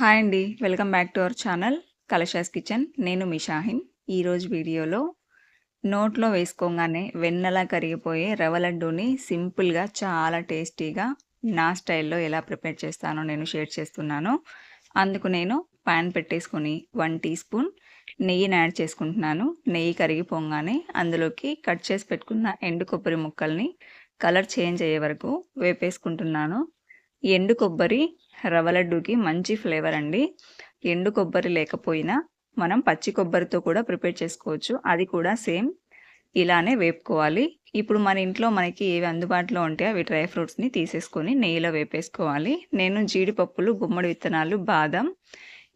Hi అండి. Welcome back to our channel Kalasha's kitchen. నేను మీ షాహిన్. ఈరోజు వీడియోలో నోట్లో వేసుకోగానే వెన్నలా కరిగిపోయే రవ్వ లడ్డూని సింపుల్గా చాలా టేస్టీగా నా స్టైల్లో ఎలా ప్రిపేర్ చేస్తానో నేను షేర్ చేస్తున్నాను. అందుకు నేను పాన్ పెట్టేసుకొని వన్ టీ స్పూన్ నెయ్యిని యాడ్ చేసుకుంటున్నాను. నెయ్యి కరిగిపోగానే అందులోకి కట్ చేసి పెట్టుకున్న ఎండు కొబ్బరి ముక్కల్ని కలర్ చేంజ్ అయ్యే వరకు వేపేసుకుంటున్నాను. ఎండు కొబ్బరి రవ్వ లడ్డూకి మంచి ఫ్లేవర్ అండి. ఎండు కొబ్బరి లేకపోయినా మనం పచ్చి కొబ్బరితో కూడా ప్రిపేర్ చేసుకోవచ్చు. అది కూడా సేమ్ ఇలానే వేపుకోవాలి. ఇప్పుడు మన ఇంట్లో మనకి ఏవి అందుబాటులో ఉంటే అవి డ్రై ఫ్రూట్స్ని తీసేసుకొని నెయ్యిలో వేపేసుకోవాలి. నేను జీడిపప్పులు గుమ్మడి విత్తనాలు బాదం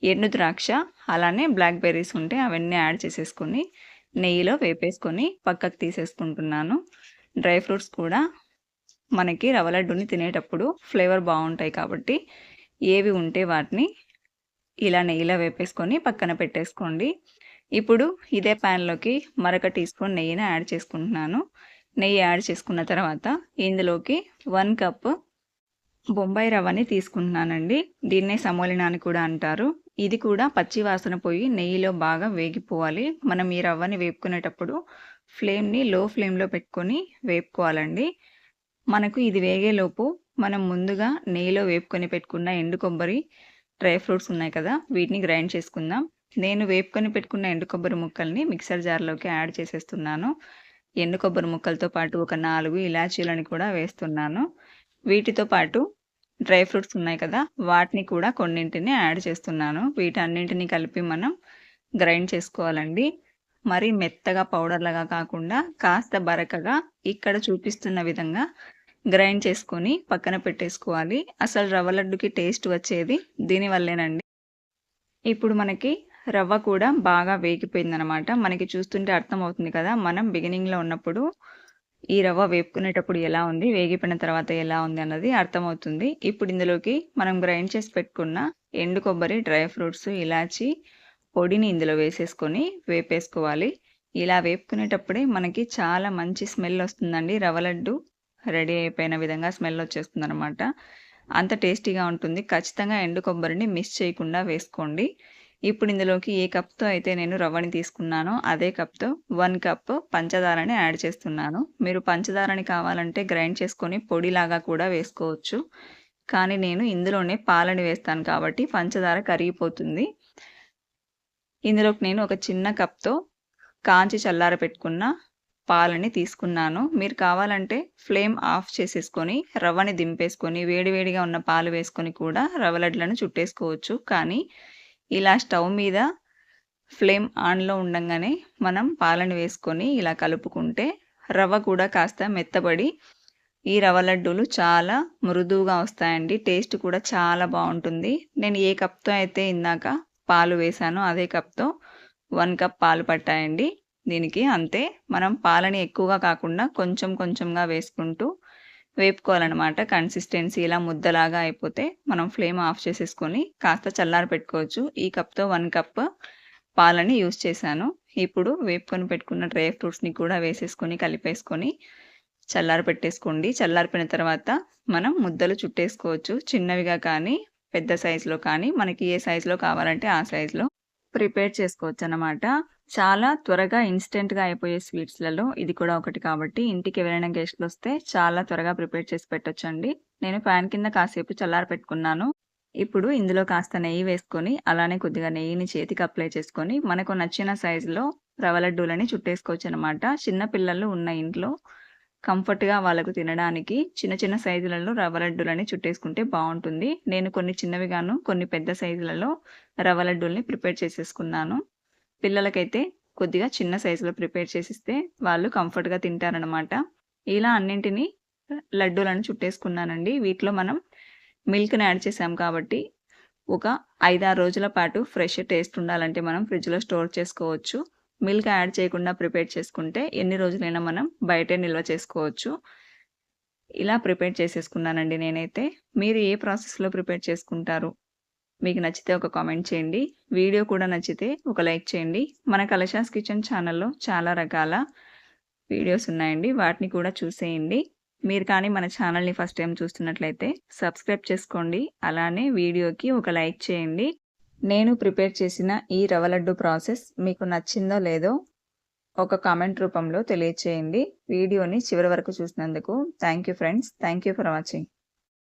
ఎండు ద్రాక్ష అలానే బ్లాక్ బెర్రీస్ ఉంటే అవన్నీ యాడ్ చేసేసుకొని నెయ్యిలో వేపేసుకొని పక్కకు తీసేసుకుంటున్నాను. డ్రై ఫ్రూట్స్ కూడా మనకి రవ్వ లడ్డుని తినేటప్పుడు ఫ్లేవర్ బాగుంటాయి కాబట్టి ఏవి ఉంటే వాటిని ఇలా నెయ్యిలో వేపేసుకొని పక్కన పెట్టేసుకోండి. ఇప్పుడు ఇదే ప్యాన్లోకి మరొక టీ స్పూన్ నెయ్యిని యాడ్ చేసుకుంటున్నాను. నెయ్యి యాడ్ చేసుకున్న తర్వాత ఇందులోకి వన్ కప్ బొంబాయి రవ్వని తీసుకుంటున్నానండి. దీన్నే సమోలినా అని కూడా అంటారు. ఇది కూడా పచ్చి వాసన పోయి నెయ్యిలో బాగా వేగిపోవాలి. మనం ఈ రవ్వని వేపుకునేటప్పుడు ఫ్లేమ్ని లో ఫ్లేమ్లో పెట్టుకొని వేపుకోవాలండి. మనకు ఇది వేగేలోపు మనం ముందుగా నెయ్యిలో వేపుకొని పెట్టుకున్న ఎండు కొబ్బరి డ్రై ఫ్రూట్స్ ఉన్నాయి కదా వీటిని గ్రైండ్ చేసుకుందాం. నేను వేపుకొని పెట్టుకున్న ఎండు కొబ్బరి ముక్కల్ని మిక్సర్ జార్లోకి యాడ్ చేసేస్తున్నాను. ఎండు కొబ్బరి ముక్కలతో పాటు ఒక నాలుగు ఇలాచీలని కూడా వేస్తున్నాను. వీటితో పాటు డ్రై ఫ్రూట్స్ ఉన్నాయి కదా వాటిని కూడా కొన్నింటిని యాడ్ చేస్తున్నాను. వీటన్నింటిని కలిపి మనం గ్రైండ్ చేసుకోవాలండి. మరి మెత్తగా పౌడర్లాగా కాకుండా కాస్త బరకగా ఇక్కడ చూపిస్తున్న విధంగా గ్రైండ్ చేసుకొని పక్కన పెట్టేసుకోవాలి. అసలు రవ్వ లడ్డుకి టేస్ట్ వచ్చేది దీనివల్లేనండి. ఇప్పుడు మనకి రవ్వ కూడా బాగా వేగిపోయిందనమాట. మనకి చూస్తుంటే అర్థమవుతుంది కదా మనం బిగినింగ్లో ఉన్నప్పుడు ఈ రవ్వ వేపుకునేటప్పుడు ఎలా ఉంది వేగిపోయిన తర్వాత ఎలా ఉంది అన్నది అర్థమవుతుంది. ఇప్పుడు ఇందులోకి మనం గ్రైండ్ చేసి పెట్టుకున్న ఎండు కొబ్బరి డ్రై ఫ్రూట్స్ ఇలాచి పొడిని ఇందులో వేసేసుకొని వేపేసుకోవాలి. ఇలా వేపుకునేటప్పుడే మనకి చాలా మంచి స్మెల్ వస్తుందండి రవ్వ లడ్డు. రెడీ అయిపోయిన విధంగా స్మెల్ వచ్చేస్తుంది అనమాట అంత టేస్టీగా ఉంటుంది. ఖచ్చితంగా ఎండు కొబ్బరిని మిస్ చేయకుండా వేసుకోండి. ఇప్పుడు ఇందులోకి ఏ కప్తో అయితే నేను రవ్వని తీసుకున్నానో అదే కప్తో వన్ కప్ పంచదారని యాడ్ చేస్తున్నాను. మీరు పంచదారని కావాలంటే గ్రైండ్ చేసుకొని పొడిలాగా కూడా వేసుకోవచ్చు. కానీ నేను ఇందులోనే పాలని వేస్తాను కాబట్టి పంచదార కరిగిపోతుంది. ఇందులోకి నేను ఒక చిన్న కప్తో కాంచి చల్లార పెట్టుకున్న పాలని తీసుకున్నాను. మీరు కావాలంటే ఫ్లేమ్ ఆఫ్ చేసేసుకొని రవ్వని దింపేసుకొని వేడివేడిగా ఉన్న పాలు వేసుకొని కూడా రవ్వ లడ్లను చుట్టేసుకోవచ్చు. కానీ ఇలా స్టవ్ మీద ఫ్లేమ్ ఆన్లో ఉండగానే మనం పాలను వేసుకొని ఇలా కలుపుకుంటే రవ్వ కూడా కాస్త మెత్తబడి ఈ రవ్వ లడ్డూలు చాలా మృదువుగా వస్తాయండి. టేస్ట్ కూడా చాలా బాగుంటుంది. నేను ఏ కప్తో అయితే ఇందాక పాలు వేసానో అదే కప్తో వన్ కప్ పాలు పట్టాయండి. దీనికి అంతే. మనం పాలని ఎక్కువగా కాకుండా కొంచెం కొంచెంగా వేసుకుంటూ వేపుకోవాలన్నమాట. కన్సిస్టెన్సీ ఇలా ముద్దలాగా అయిపోతే మనం ఫ్లేమ్ ఆఫ్ చేసేసుకొని కాస్త చల్లారి పెట్టుకోవచ్చు. ఈ కప్తో వన్ కప్ పాలని యూస్ చేశాను. ఇప్పుడు వేపుకొని పెట్టుకున్న డ్రై ఫ్రూట్స్ని కూడా వేసేసుకొని కలిపేసుకొని చల్లారి పెట్టేసుకోండి. చల్లారిపోయిన తర్వాత మనం ముద్దలు చుట్టేసుకోవచ్చు. చిన్నవిగా కానీ పెద్ద సైజులో కానీ మనకి ఏ సైజులో కావాలంటే ఆ సైజులో ప్రిపేర్ చేసుకోవచ్చు అన్నమాట చాలా త్వరగా ఇన్స్టెంట్గా అయిపోయే స్వీట్స్లలో ఇది కూడా ఒకటి కాబట్టి ఇంటికి ఎవరైనా గెస్ట్లు వస్తే చాలా త్వరగా ప్రిపేర్ చేసి పెట్టొచ్చండి. నేను ఫ్యాన్ కింద కాసేపు చల్లారి పెట్టుకున్నాను. ఇప్పుడు ఇందులో కాస్త నెయ్యి వేసుకొని అలానే కొద్దిగా నెయ్యిని చేతికి అప్లై చేసుకొని మనకు నచ్చిన సైజులో రవ్వ లడ్డూలని చుట్టేసుకోవచ్చు అనమాట చిన్న పిల్లలు ఉన్న ఇంట్లో కంఫర్ట్గా వాళ్ళకు తినడానికి చిన్న చిన్న సైజులలో రవ్వ లడ్డూలని చుట్టేసుకుంటే బాగుంటుంది. నేను కొన్ని చిన్నవిగాను కొన్ని పెద్ద సైజులలో రవ్వ లడ్డూల్ని ప్రిపేర్ చేసేసుకున్నాను. పిల్లలకైతే కొద్దిగా చిన్న సైజులో ప్రిపేర్ చేసిస్తే వాళ్ళు కంఫర్ట్గా తింటారనమాట ఇలా అన్నింటినీ లడ్డూలను చుట్టేసుకున్నానండి. వీటిలో మనం మిల్క్ని యాడ్ చేసాం కాబట్టి ఒక ఐదారు రోజుల పాటు ఫ్రెష్ టేస్ట్ ఉండాలంటే మనం ఫ్రిడ్జ్లో స్టోర్ చేసుకోవచ్చు. మిల్క్ యాడ్ చేయకుండా ప్రిపేర్ చేసుకుంటే ఎన్ని రోజులైనా మనం బయటే నిల్వ చేసుకోవచ్చు. ఇలా ప్రిపేర్ చేసేసుకున్నానండి నేనైతే. మీరు ఏ ప్రాసెస్లో ప్రిపేర్ చేసుకుంటారు? మీకు నచ్చితే ఒక కామెంట్ చేయండి. వీడియో కూడా నచ్చితే ఒక లైక్ చేయండి. మన కలశాస్ కిచెన్ ఛానల్లో చాలా రకాల వీడియోస్ ఉన్నాయండి. వాటిని కూడా చూసేయండి. మీరు కానీ మన ఛానల్ని ఫస్ట్ టైం చూస్తున్నట్లయితే సబ్స్క్రైబ్ చేసుకోండి. అలానే వీడియోకి ఒక లైక్ చేయండి. నేను ప్రిపేర్ చేసిన ఈ రవ్వ లడ్డు ప్రాసెస్ మీకు నచ్చిందో లేదో ఒక కామెంట్ రూపంలో తెలియచేయండి. వీడియోని చివరి వరకు చూసినందుకు thank you friends. Thank you for watching.